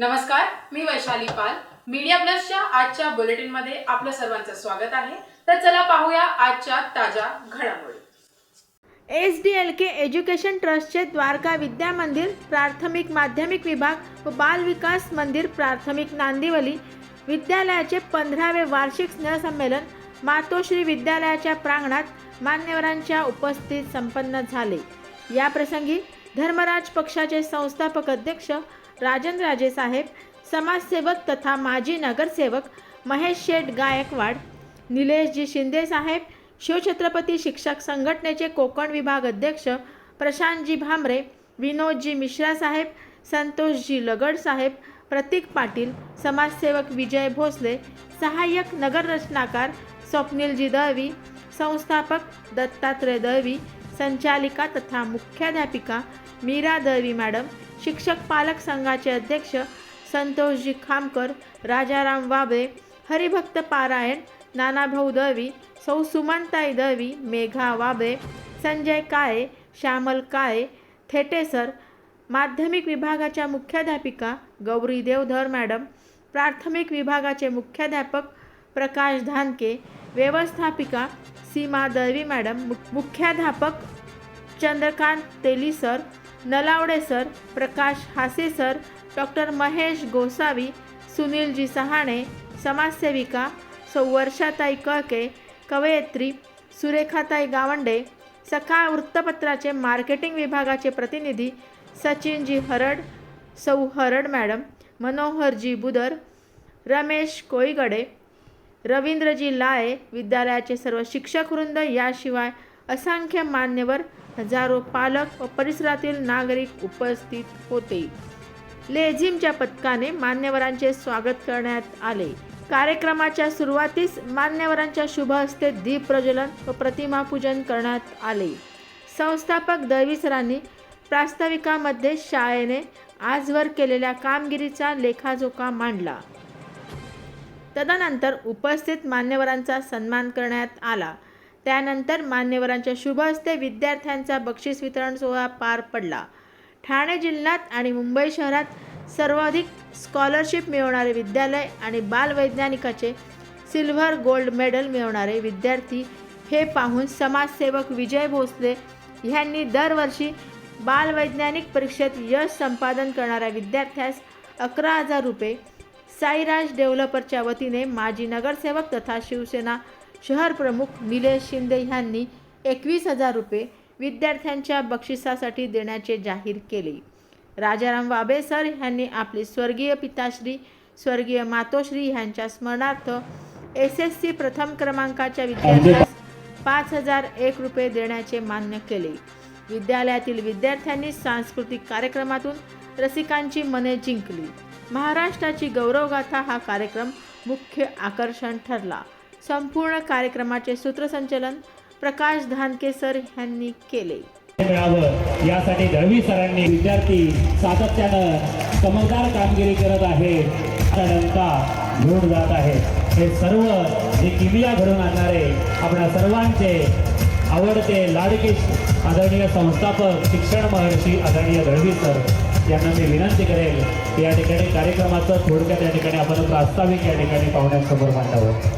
नमस्कार मी वैशाली पाल. मीडिया प्लसच्या आजच्या बुलेटिनमध्ये आपलं सर्वांचं स्वागत आहे. तर चला पाहूया आजच्या ताज्या घडामोडी. S D L K education ट्रस्टचे द्वारका विद्या मंदिर प्राथमिक माध्यमिक विभाग व बाल विकास मंदिर प्राथमिक नांदिवली विद्यालयाचे पंधरावे वार्षिक स्नेहसंमेलन मातोश्री विद्यालयाच्या प्रांगणात मान्यवरांच्या उपस्थित संपन्न झाले. याप्रसंगी धर्मराज पक्षाचे संस्थापक अध्यक्ष राजन राजे साहेब समाजसेवक तथा माजी नगरसेवक महेश शेठ गायकवाड निलेशजी शिंदे साहेब शिवछत्रपती शिक्षक संघटनेचे कोकण विभाग अध्यक्ष प्रशांतजी भामरे विनोदजी मिश्रा साहेब संतोषजी लगड साहेब प्रतीक पाटील समाजसेवक विजय भोसले सहाय्यक नगररचनाकार स्वप्नीलजी दळवी संस्थापक दत्तात्रय दळवी संचालिका तथा मुख्याध्यापिका मीरा दळवी मॅडम शिक्षक पालक संघाचे अध्यक्ष संतोषजी खामकर राजाराम वाबळे हरिभक्त पारायण नानाभाऊ दळवी सौ सुमनताई दळवी मेघा वाबळे संजय काळे श्यामल काळे थेटेसर माध्यमिक विभागाच्या मुख्याध्यापिका गौरी देवधर मॅडम प्राथमिक विभागाचे मुख्याध्यापक प्रकाश धानके व्यवस्थापिका सीमा दळवी मॅडम मुख्याध्यापक Chandrakant Teli sir Nalawade sir Prakash Hase sir doctor Mahesh Gosavi Sunilji Sahane समाजसेविका सौ वर्षाताई कळके कवयित्री सुरेखाताई गावंडे सकाळ वृत्तपत्राचे मार्केटिंग विभागाचे प्रतिनिधी सचिनजी हरड सौ हरड मॅडम मनोहरजी बुदर रमेश कोईगडे रवींद्रजी लाळे विद्यालयाचे सर्व शिक्षक वृंद याशिवाय असंख्य मान्यवर हजारो पालक व परिसरातील नागरिक उपस्थित होते. लेझिमच्या पथकाने मान्यवरांचे स्वागत करण्यात आले. कार्यक्रमाच्या सुरुवातीस मान्यवरांच्या शुभ हस्ते दीप प्रज्वलन व प्रतिमापूजन करण्यात आले. संस्थापक दळवी सरांनी प्रास्ताविकामध्ये शाळेने आजवर केलेल्या कामगिरीचा लेखाजोखा मांडला. तदनंतर उपस्थित मान्यवरांचा सन्मान करण्यात आला. त्यानंतर मान्यवरांच्या शुभ हस्ते विद्यार्थ्यांचा बक्षीस वितरण सोहळा पार पडला. ठाणे जिल्ह्यात आणि मुंबई शहरात सर्वाधिक स्कॉलरशिप मिळवणारे विद्यालय आणि बालवैज्ञानिकाचे सिल्व्हर गोल्ड मेडल मिळवणारे विद्यार्थी हे पाहून समाजसेवक विजय भोसले ह्यांनी दरवर्षी बालवैज्ञानिक परीक्षेत यश संपादन करणाऱ्या विद्यार्थ्यास अकरा हजार रुपये साईराज डेव्हलपरच्या वतीने माजी नगरसेवक तथा शिवसेना शहर प्रमुख निलेश शिंदे यांनी एकवीस हजार रुपये विद्यार्थ्यांच्या बक्षिसासाठी देण्याचे जाहीर केले. राजाराम वाबे सर यांनी आपले स्वर्गीय पिताश्री स्वर्गीय मातोश्री यांच्या स्मरणार्थ एस एस सी प्रथम क्रमांकाच्या विद्यार्थ्यास पाच हजार एक रुपये देण्याचे मान्य केले. विद्यालयातील विद्यार्थ्यांनी सांस्कृतिक कार्यक्रमातून रसिकांची मने जिंकली. महाराष्ट्राची गौरवगाथा हा कार्यक्रम मुख्य आकर्षण ठरला. संपूर्ण कार्यक्रमाचे सूत्रसंचलन प्रकाश धानके सर यांनी केले. मिळावं. यासाठी दळवी सरांनी विद्यार्थी सातत्यानं चमकदार कामगिरी करत आहे. घेऊन जात आहे. हे सर्व जे किमिया घडून आणणारे आपल्या सर्वांचे आवडते लाडके आदरणीय संस्थापक शिक्षण महर्षी आदरणीय दळवी सर यांना मी विनंती करेल की या ठिकाणी कार्यक्रमाचं थोडक्यात या ठिकाणी आपण प्रास्ताविक या ठिकाणी पाहुण्यांसमोर मांडावं.